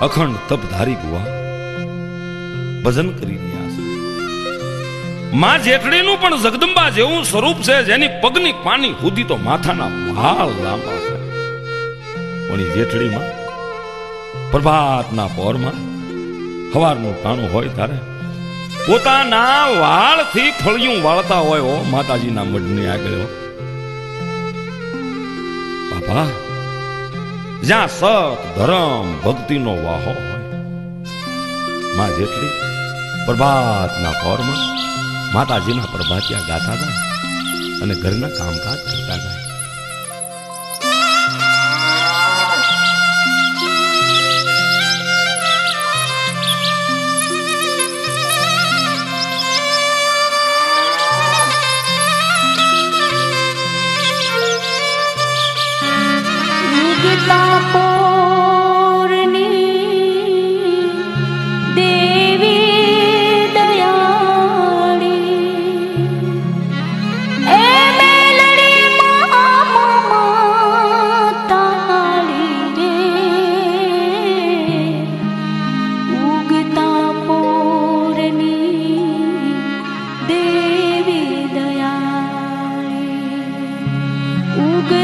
અખંડ તપ બુઆ ભજન કરી રહ્યા છે. માં જેઠડીનું પણ જગદંબા જેવું સ્વરૂપ છે, જેની પગની પાની હુદી તો માથાના વાળ લાંબા છે. પણ જેઠડીમાં, પ્રભાતના પોરમાં હવારનું ટાણું હોય ત્યારે પોતાના વાળથી ફળિયું વાળતા હોય હો માતાજીના મઢની આગળ બાપા જ્યાં સત ધર્મ ભક્તિનો વાહો હોય. માં જેટલી પ્રભાતના કોરમાં માતાજીના પ્રભાતિયા ગાતા જાય અને ઘરના કામકાજ કરતા જાય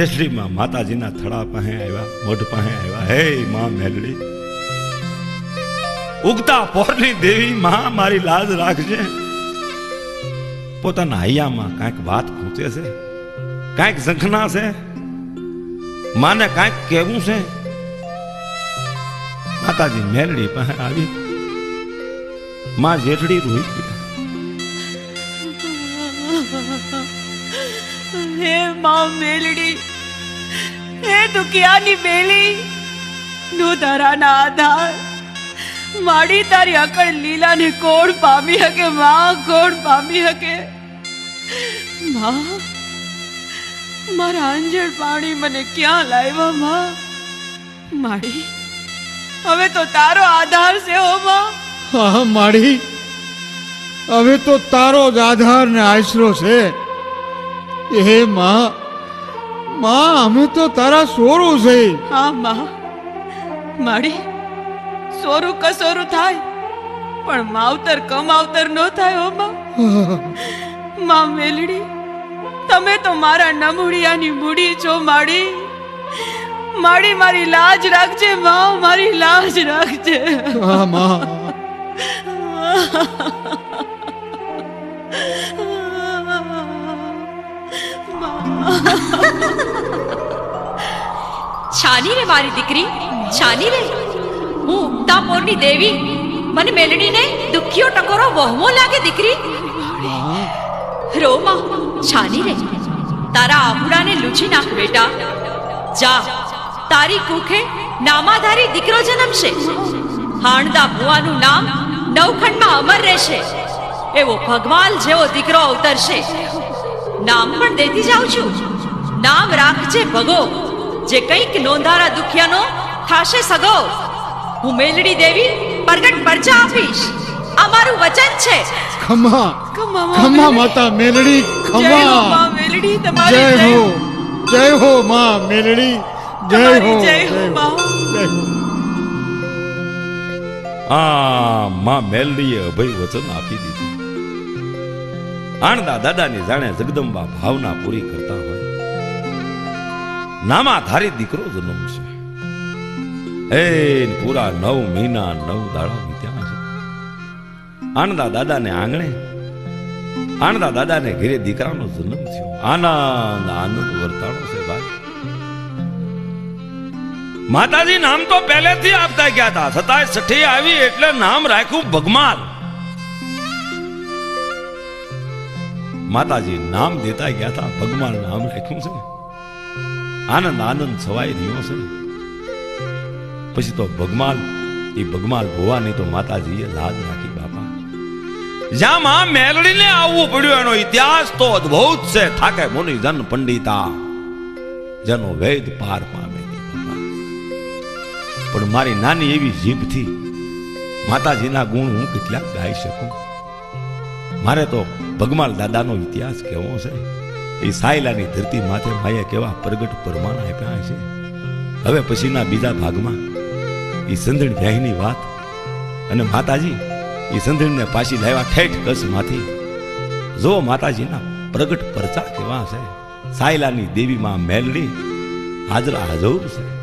જેસડીમાં માતાજીના થડા પાસે આવ્યા, મોઢ પાસે આવ્યા. હે માં મેલડી, ઉગતા પોરની દેવી માં મારી લાજ રાખજે. પોતાના હૈયામાં કાંઈક વાત ખૂંચે છે, કાંઈક ઝંખના છે, માને કાંઈક કહેવું છે. માતાજી મેલડી પાસે આવી. માં જેઠડી રોઈ ગયા હે માં મેલડી હે દુખિયાની બેલી નું ધરાના આધાર. માડી તારી અકળ લીલાને કોણ પામી હકે માં કોણ પામી હકે. માં, મારા અંજળ પાણી મને ક્યાં લાવ્યા, માં? માડી, હવે તો તારો આધાર છે, હો, માં. હા, માડી. હવે તો તારો જ આધાર ને આશરો છે. હે, માં માં અમે તો તારા સોરું છે. હા માં. માડી સોરું કસોરું થાય. પણ માવતર કમાવતર ન થાય હો માં. માં મેલડી તમે તો મારા નમુડિયાની મૂડી છો માડી. માડી મારી લાજ રાખજે માં મારી લાજ રાખજે. હા માં. છાની રે મારી દીકરી છાની રે હું ઉગતાપોરની દેવી. મને મેલડીને દુખિયો ટકોરો વહમો લાગે દીકરી. રોમા છાની રે તારા આહુડાને લૂછી નાખ બેટા. જા, તારી કુખે નામાધારી દીકરો જન્મશે. હાણદા ભુવાનું નામ નવખંડમાં અમર રહેશે. એવો ભગવાન જેવો દીકરો અવતરશે. નામ પણ દેતી જાઉં છું. નામ રાખજે ભગો. જે કંઈક નોંધારા દુખિયાનો થાશે સગો. હું મેલડી દેવી પ્રગટ પરચા આપીશ. આ મારું વચન છે. ખમા ખમા ખમા માતા મેલડી ખમા મેલડી તમારી જય હો જય હો માં મેલડી જય હો જય હો માં. જય હો. આ માં મેલડીએ અભય વચન આપી દીધું. આણદા દાદાની જાણે જગદંબા ભાવના પૂરી કરતા હોય. નામા ધારી દીકરો જન્મશે એ પૂરા નવ મહિના નવ દાડા વીત્યા છે. આણદા દાદાને આંગણે આણદા દાદાને ઘેરે દીકરાનો જન્મ થયો. આનંદ આનંદ વર્તાણો છે ભાઈ. માતાજી, નામ તો પહેલેથી આપતા ગયા હતા. છતાંય છઠ્ઠી આવી એટલે નામ રાખ્યું ભગમાલ. માતાજી નામ દેતા ગયા હતા ભગમાલ નામ રાખ્યું છે. આનંદ આનંદ છવાઈ રહ્યો છે. પછી તો ભગવાન એ ભગમાલ ભોવાની તો માતાજીએ લાજ રાખી બાપા. જ્યાં મેલડીને આવવું પડ્યું, એનો ઇતિહાસ તો અદ્ભુત છે. થાકે મુનિ જન પંડિતા. જેનો વેદ પાર પામે પણ મારી નાની એવી જીભથી માતાજીના ગુણ હું કેટલાક ગાઈ શકું? મારે તો ભગમાલ દાદાનો ઇતિહાસ કેવો છે? એ સાયલાની ધરતી માથે માએ કેવા પ્રગટ પરમાન આપ્યા છે. હવે પછીના બીજા ભાગમાં એ સંધણ વ્યાહીની વાત અને માતાજી એ સંધણને પાછી લાવ્યા ઠેઠ કસમાંથી. જો માતાજીના પ્રગટ પરચા કેવા છે, સાયલાની દેવીમાં મેલડી હાજરા હજોર છે.